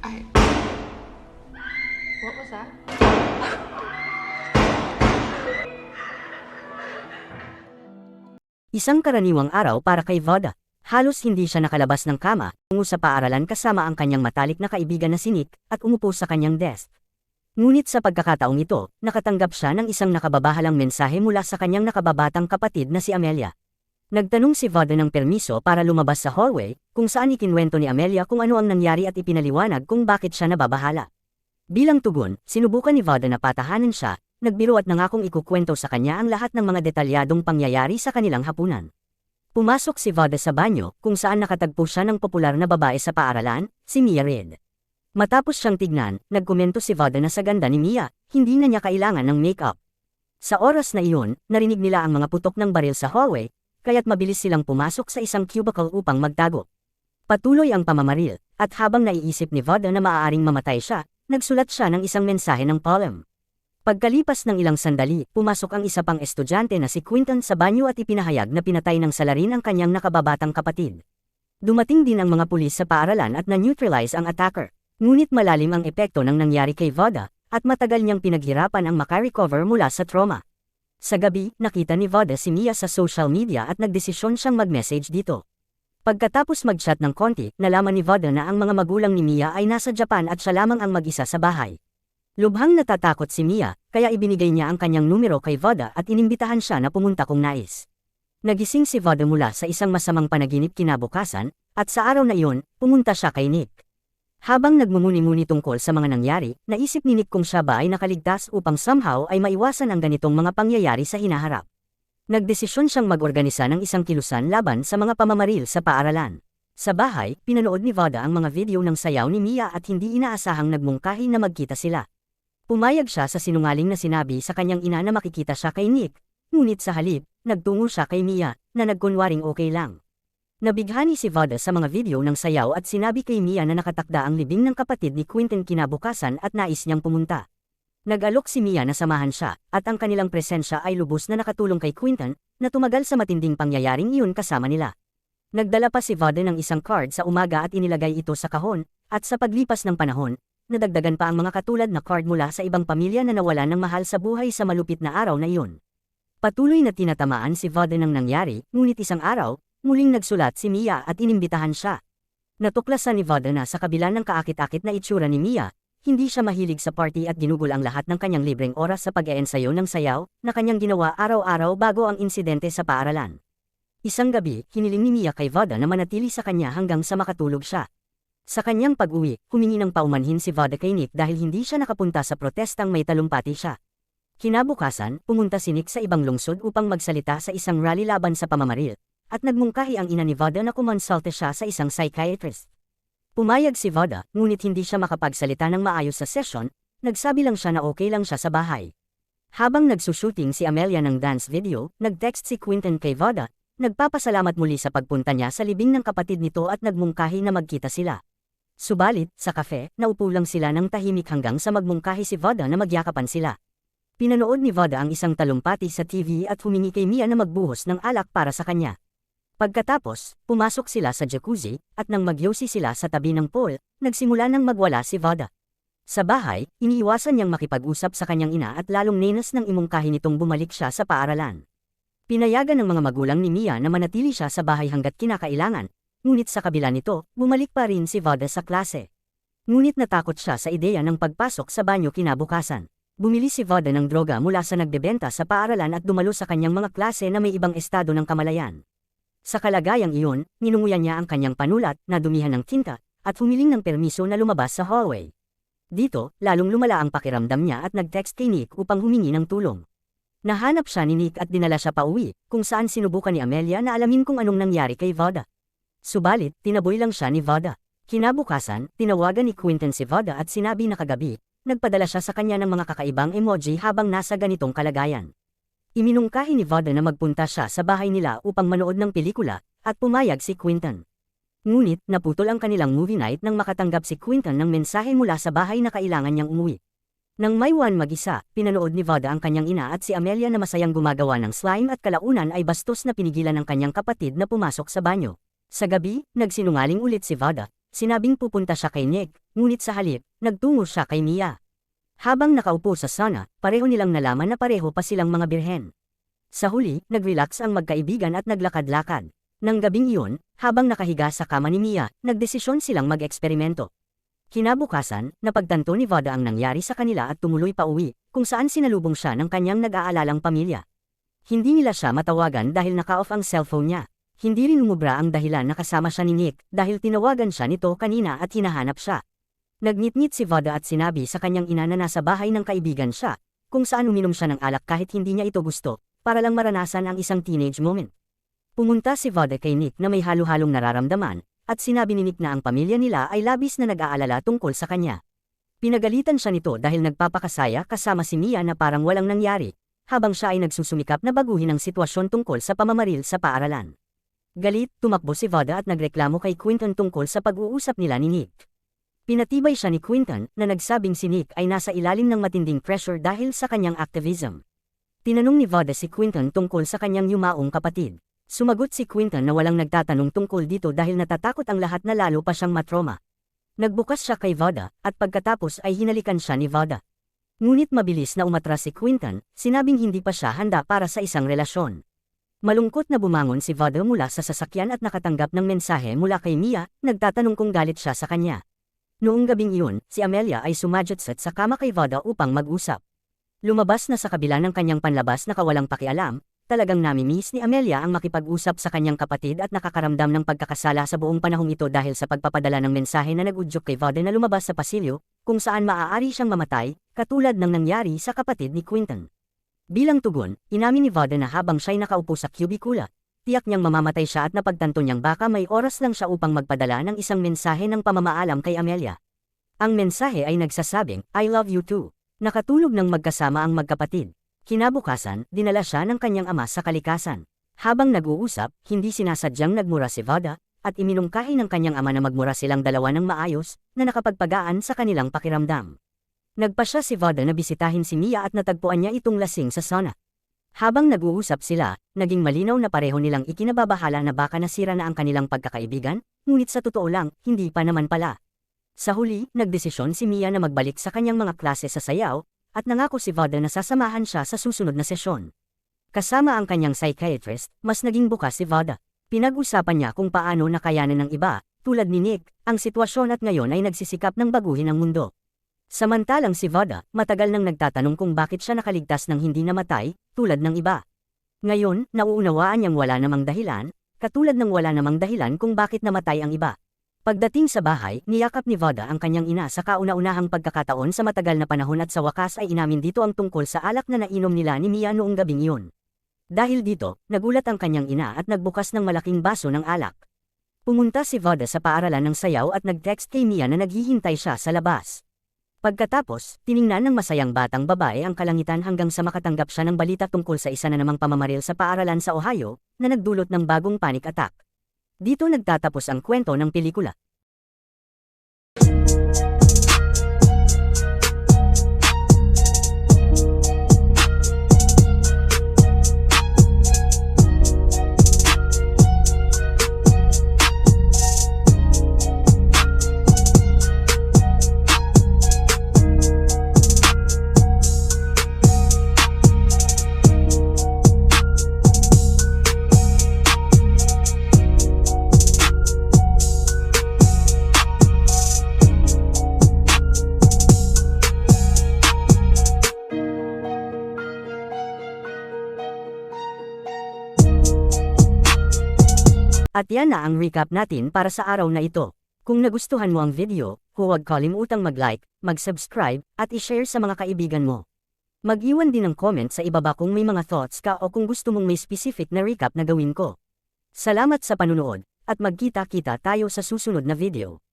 I. What was that? Isang karaniwang araw para kay Voda. Halos hindi siya nakalabas ng kama, tungo sa paaralan kasama ang kanyang matalik na kaibigan na si Nick, at umupo sa kanyang desk. Ngunit sa pagkakataong ito, nakatanggap siya ng isang nakababahalang mensahe mula sa kanyang nakababatang kapatid na si Amelia. Nagtanong si Voda ng permiso para lumabas sa hallway, kung saan ikinwento ni Amelia kung ano ang nangyari at ipinaliwanag kung bakit siya nababahala. Bilang tugon, sinubukan ni Voda na patahanan siya, nagbiro at nangakong ikukwento sa kanya ang lahat ng mga detalyadong pangyayari sa kanilang hapunan. Pumasok si Voda sa banyo, kung saan nakatagpo siya ng popular na babae sa paaralan, si Mia Reid. Matapos siyang tignan, nagkomento si Voda na sa ganda ni Mia, hindi na niya kailangan ng makeup. Sa oras na iyon, narinig nila ang mga putok ng baril sa hallway, kaya't mabilis silang pumasok sa isang cubicle upang magtago. Patuloy ang pamamaril, at habang naiisip ni Voda na maaaring mamatay siya, nagsulat siya ng isang mensahe ng poem. Pagkalipas ng ilang sandali, pumasok ang isa pang estudyante na si Quinton sa banyo at ipinahayag na pinatay ng salarin ang kanyang nakababatang kapatid. Dumating din ang mga pulis sa paaralan at na-neutralize ang attacker. Ngunit malalim ang epekto ng nangyari kay Voda, at matagal niyang pinaghirapan ang makarecover mula sa trauma. Sa gabi, nakita ni Voda si Mia sa social media at nagdesisyon siyang mag-message dito. Pagkatapos mag-chat ng konti, nalaman ni Voda na ang mga magulang ni Mia ay nasa Japan at siya lamang ang mag-isa sa bahay. Lubhang natatakot si Mia, kaya ibinigay niya ang kanyang numero kay Voda at inimbitahan siya na pumunta kung nais. Nagising si Voda mula sa isang masamang panaginip kinabukasan, at sa araw na iyon, pumunta siya kay Nick. Habang nagmumuni-muni tungkol sa mga nangyari, naisip ni Nick kung siya ba ay nakaligtas upang somehow ay maiwasan ang ganitong mga pangyayari sa hinaharap. Nagdesisyon siyang mag-organisa ng isang kilusan laban sa mga pamamaril sa paaralan. Sa bahay, pinanood ni Voda ang mga video ng sayaw ni Mia at hindi inaasahang nagmungkahi na magkita sila. Pumayag siya sa sinungaling na sinabi sa kanyang ina na makikita siya kay Nick, ngunit sa halip, nagtungo siya kay Mia, na nagkunwaring okay lang. Nabighani si Voda sa mga video ng sayaw at sinabi kay Mia na nakatakda ang libing ng kapatid ni Quentin kinabukasan at nais niyang pumunta. Nag-alok si Mia na samahan siya, at ang kanilang presensya ay lubos na nakatulong kay Quentin, na tumagal sa matinding pangyayaring iyon kasama nila. Nagdala pa si Voda ng isang card sa umaga at inilagay ito sa kahon, at sa paglipas ng panahon, nadagdagan pa ang mga katulad na card mula sa ibang pamilya na nawalan ng mahal sa buhay sa malupit na araw na iyon. Patuloy na tinatamaan si Voda ng nangyari, ngunit isang araw, muling nagsulat si Mia at inimbitahan siya. Natuklasan ni Voda na sa kabila ng kaakit-akit na itsura ni Mia, hindi siya mahilig sa party at ginugol ang lahat ng kanyang libreng oras sa pag-eensayo ng sayaw na kanyang ginawa araw-araw bago ang insidente sa paaralan. Isang gabi, hiniling ni Mia kay Voda na manatili sa kanya hanggang sa makatulog siya. Sa kanyang pag-uwi, humingi ng paumanhin si Voda kay Nick dahil hindi siya nakapunta sa protestang may talumpati siya. Kinabukasan, pumunta si Nick sa ibang lungsod upang magsalita sa isang rally laban sa pamamaril, at nagmungkahi ang ina ni Voda na kumonsulte siya sa isang psychiatrist. Pumayag si Voda, ngunit hindi siya makapagsalita ng maayos sa session, nagsabi lang siya na okay lang siya sa bahay. Habang nagsushooting si Amelia ng dance video, nag-text si Quinton kay Voda, nagpapasalamat muli sa pagpunta niya sa libing ng kapatid nito at nagmungkahi na magkita sila. Subalit, sa kafe, naupo lang sila ng tahimik hanggang sa magmungkahi si Voda na magyakapan sila. Pinanood ni Voda ang isang talumpati sa TV at humingi kay Mia na magbuhos ng alak para sa kanya. Pagkatapos, pumasok sila sa jacuzzi, at nang magyosi sila sa tabi ng pool, nagsimula nang magwala si Voda. Sa bahay, iniiwasan niyang makipag-usap sa kanyang ina at lalong nenas ng imungkahi nitong bumalik siya sa paaralan. Pinayagan ng mga magulang ni Mia na manatili siya sa bahay hanggat kinakailangan, ngunit sa kabila nito, bumalik pa rin si Voda sa klase. Ngunit natakot siya sa ideya ng pagpasok sa banyo kinabukasan. Bumili si Voda ng droga mula sa nagbebenta sa paaralan at dumalo sa kanyang mga klase na may ibang estado ng kamalayan. Sa kalagayang iyon, ninunguyan niya ang kanyang panulat na dumihan ng tinta at humiling ng permiso na lumabas sa hallway. Dito, lalong lumala ang pakiramdam niya at nag-text kay Nick upang humingi ng tulong. Nahanap siya ni Nick at dinala siya pa uwi, kung saan sinubukan ni Amelia na alamin kung anong nangyari kay Voda. Subalit, tinaboy lang siya ni Voda. Kinabukasan, tinawagan ni Quinton si Voda at sinabi na kagabi, nagpadala siya sa kanya ng mga kakaibang emoji habang nasa ganitong kalagayan. Iminungkahi ni Voda na magpunta siya sa bahay nila upang manood ng pelikula, at pumayag si Quinton. Ngunit, naputol ang kanilang movie night nang makatanggap si Quinton ng mensahe mula sa bahay na kailangan niyang umuwi. Nang may one mag-isa, pinanood ni Voda ang kanyang ina at si Amelia na masayang gumagawa ng slime at kalaunan ay bastos na pinigilan ng kanyang kapatid na pumasok sa banyo. Sa gabi, nagsinungaling ulit si Voda, sinabing pupunta siya kay Nick, ngunit sa halip, nagtungo siya kay Mia. Habang nakaupo sa sauna, pareho nilang nalaman na pareho pa silang mga birhen. Sa huli, nag-relax ang magkaibigan at naglakad-lakad. Nang gabing iyon, habang nakahiga sa kama ni Mia, nagdesisyon silang mag-eksperimento. Kinabukasan, napagtanto ni Vada ang nangyari sa kanila at tumuloy pa uwi, kung saan sinalubong siya ng kanyang nag-aalalang pamilya. Hindi nila siya matawagan dahil naka-off ang cellphone niya. Hindi rin umubra ang dahilan na kasama siya ni Nick dahil tinawagan siya nito kanina at hinahanap siya. Nagnitnit si Vada at sinabi sa kanyang ina na nasa bahay ng kaibigan siya, kung saan uminom siya ng alak kahit hindi niya ito gusto, para lang maranasan ang isang teenage moment. Pumunta si Vada kay Nick na may halo-halong nararamdaman, at sinabi ni Nick na ang pamilya nila ay labis na nag-aalala tungkol sa kanya. Pinagalitan siya nito dahil nagpapakasaya kasama si Mia na parang walang nangyari, habang siya ay nagsusumikap na baguhin ang sitwasyon tungkol sa pamamaril sa paaralan. Galit, tumakbo si Vada at nagreklamo kay Quinton tungkol sa pag-uusap nila ni Nick. Pinatibay siya ni Quinton na nagsabing si Nick ay nasa ilalim ng matinding pressure dahil sa kanyang activism. Tinanong ni Vada si Quinton tungkol sa kanyang yumaong kapatid. Sumagot si Quinton na walang nagtatanong tungkol dito dahil natatakot ang lahat na lalo pa siyang matroma. Nagbukas siya kay Vada, at pagkatapos ay hinalikan siya ni Vada. Ngunit mabilis na umatras si Quinton, sinabing hindi pa siya handa para sa isang relasyon. Malungkot na bumangon si Vada mula sa sasakyan at nakatanggap ng mensahe mula kay Mia, nagtatanong kung galit siya sa kanya. Noong gabing iyon, si Amelia ay sumajatsat sa kama kay Vada upang mag-usap. Lumabas na sa kabila ng kanyang panlabas na kawalang pakialam, talagang namimiss ni Amelia ang makipag-usap sa kanyang kapatid at nakakaramdam ng pagkakasala sa buong panahong ito dahil sa pagpapadala ng mensahe na nagudyok kay Vada na lumabas sa pasilyo, kung saan maaari siyang mamatay, katulad ng nangyari sa kapatid ni Quinton. Bilang tugon, inamin ni Vada na habang siya'y nakaupo sa cubicula, tiyak niyang mamamatay siya at napagtanto niyang baka may oras lang siya upang magpadala ng isang mensahe ng pamamaalam kay Amelia. Ang mensahe ay nagsasabing, I love you too. Nakatulog ng magkasama ang magkapatid. Kinabukasan, dinala siya ng kanyang ama sa kalikasan. Habang nag-uusap, hindi sinasadyang nagmura si Vada, at iminungkahi ng kanyang ama na magmura silang dalawa ng maayos, na nakapagpagaan sa kanilang pakiramdam. Nagpa siya si Vada na bisitahin si Mia at natagpuan niya itong lasing sa sauna. Habang nag-uusap sila, naging malinaw na pareho nilang ikinababahala na baka nasira na ang kanilang pagkakaibigan, ngunit sa totoo lang, hindi pa naman pala. Sa huli, nagdesisyon si Mia na magbalik sa kanyang mga klase sa sayaw, at nangako si Vada na sasamahan siya sa susunod na sesyon. Kasama ang kanyang psychiatrist, mas naging bukas si Vada. Pinag-usapan niya kung paano nakayanan ng iba, tulad ni Nick, ang sitwasyon at ngayon ay nagsisikap ng baguhin ang mundo. Samantalang si Vada, matagal nang nagtatanong kung bakit siya nakaligtas ng hindi namatay, tulad ng iba. Ngayon, nauunawaan niyang wala namang dahilan, katulad ng wala namang dahilan kung bakit namatay ang iba. Pagdating sa bahay, niyakap ni Vada ang kanyang ina sa kauna-unahang pagkakataon sa matagal na panahon at sa wakas ay inamin dito ang tungkol sa alak na nainom nila ni Mia noong gabing iyon. Dahil dito, nagulat ang kanyang ina at nagbukas ng malaking baso ng alak. Pumunta si Vada sa paaralan ng sayaw at nag-text kay Mia na naghihintay siya sa labas. Pagkatapos, tiningnan ng masayang batang babae ang kalangitan hanggang sa makatanggap siya ng balita tungkol sa isa na namang pamamaril sa paaralan sa Ohio, na nagdulot ng bagong panic attack. Dito nagtatapos ang kwento ng pelikula. At yan na ang recap natin para sa araw na ito. Kung nagustuhan mo ang video, huwag kalimutang mag-like, mag-subscribe, at i-share sa mga kaibigan mo. Mag-iwan din ng comment sa ibaba kung may mga thoughts ka o kung gusto mong may specific na recap na gawin ko. Salamat sa panunood, at magkita-kita tayo sa susunod na video.